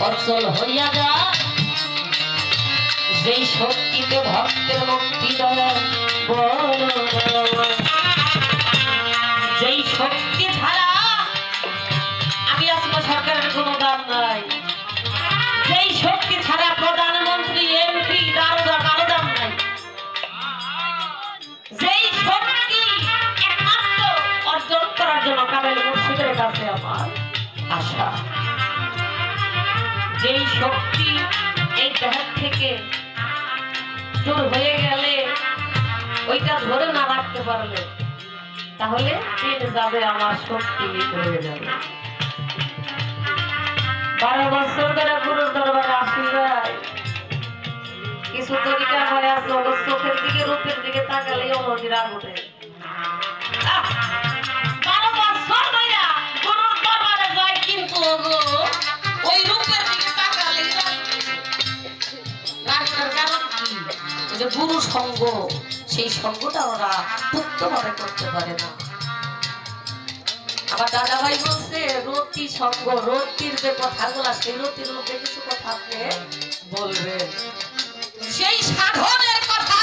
অচল হইয়া যায় সেই শক্তিতে ভক্তের মুক্তি যেই শক্তি ছাড়া আমি সরকারের কোনো দাম নাই। যেই শক্তি ছাড়া প্রধানমন্ত্রী এমপি দারোগা কারও দাম নাই। যেই শক্তি একমাত্র অর্জন করার জন্য মুর্শিদের কাছে আমার আশা। যেই শক্তি এই দেহ থেকে দূর হয়ে গেলে ওইটা ধরে না রাখতে পারলে তাহলে দিন যাবে, আমার শক্তি হয়ে যাবে। বারো বছর ধরে গুরুর দরবারে আসি কিছু তরিকা হয় আছে চোখের দিকে, রূপের দিকে তাকালেই অনজির রাগ যে গুরু সঙ্গ, সেই সঙ্গটা ওরা পুক্তভাবে করতে পারে না। আমার দাদা ভাই বলছে, রতি সঙ্গ, রতির যে কথাগুলো, সেই রতির মধ্যে কিছু কথা আপনি বলবেন সেই সাধনের কথা।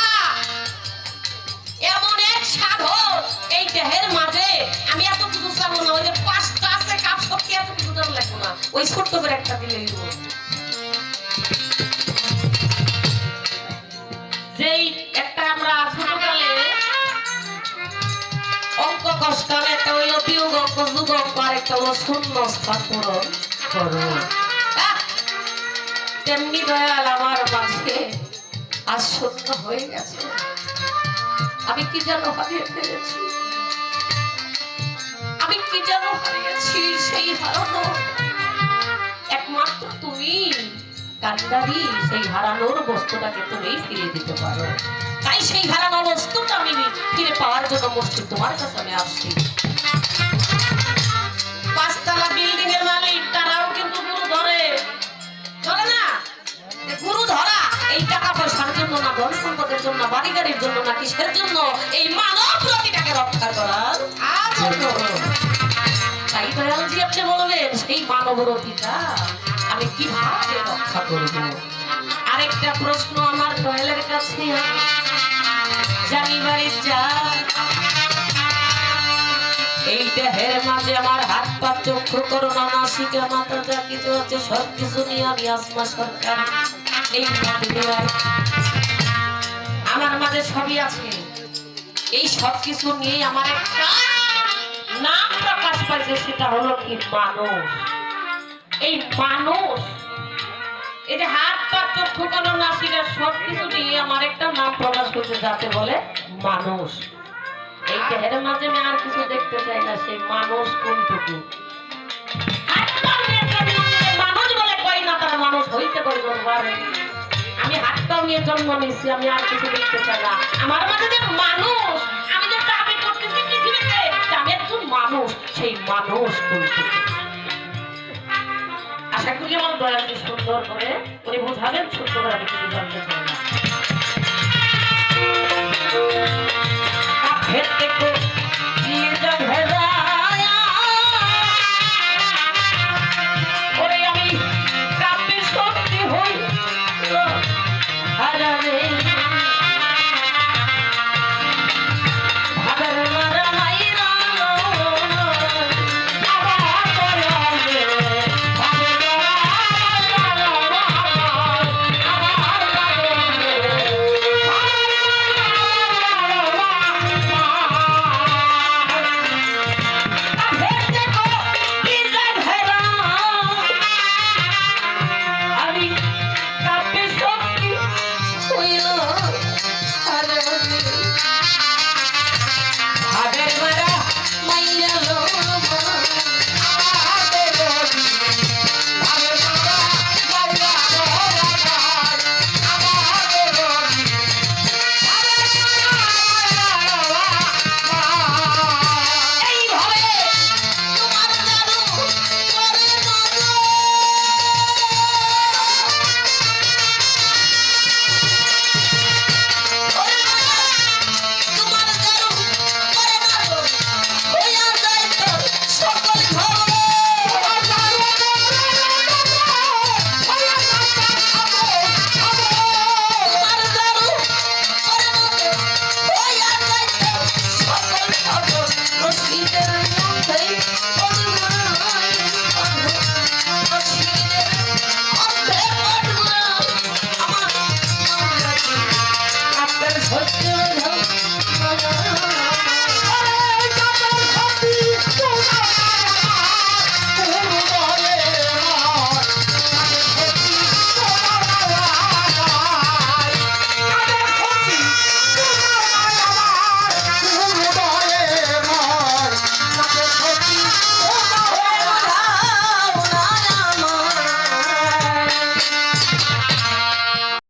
এমন এক সাধন এই দেহের মাঝে, আমি এত কিছু চাবো না, ওই যে পাঁচটা আছে, কাপ শক্তি এত কিছু লাগবো না। ওই ছোট্ট করে একটা দিলে আমি কি যেন হারিয়ে ফেলেছি? আমি কি যেন হারিয়েছি সেই হারানো? একমাত্র তুমি কান্দারি সেই হারানোর বস্তুটাকে তুমি ফিরিয়ে দিতে পারো। তাই সেই হারানো বস্তুটা আমি ফিরে পাওয়ার জন্য মসজিদ তোমার কাছে আমি আসছি। কিসের জন্য? এই মানব প্রতিটাকে রক্ষা করার। তাই দয়ালজি আপনি বলবেন সেই মানব রতিটা আমি কীভাবে রক্ষা করব? আরেকটা প্রশ্ন আমার দয়ালের কাছে। জানিবার ইচ্ছা এই দেহের মাঝে আমার হাত পা চক্ষু করোনা নাসিকা মাথা যা কিছু আছে সব কিছু নিয়ে আমি আসমা সরকার। এই আমার মাঝে সবই আছে। এই সব কিছু নিয়ে আমার একটা নাম প্রকাশ পাইছে, সেটা হলো কি মানুষ? এই মানুষ, এই যে হাত পা চক্ষু কোনো নাসিকা সব কিছু নিয়ে আমার একটা নাম প্রকাশ করতে যাতে বলে মানুষ। এই দেহের মাঝে আমি আর কিছু দেখতে চাই না, সেই মানুষ কোনটুকু? মানুষ বলে কই না, তারা মানুষ হইতে পারে আমি হাতটাও নিয়ে জন্ম নিয়েছি, আমি আর কিছু দেখতে চাই না। আমার মাঝে যে মানুষ, আমি যে দাবি করতেছি পৃথিবীতে আমি একজন মানুষ, সেই মানুষ বলতে আশা করি আমার দয়ালকে সুন্দর করে উনি বোঝাবেন, ছোট্ট করে আমি কিছু জানতে চাই না।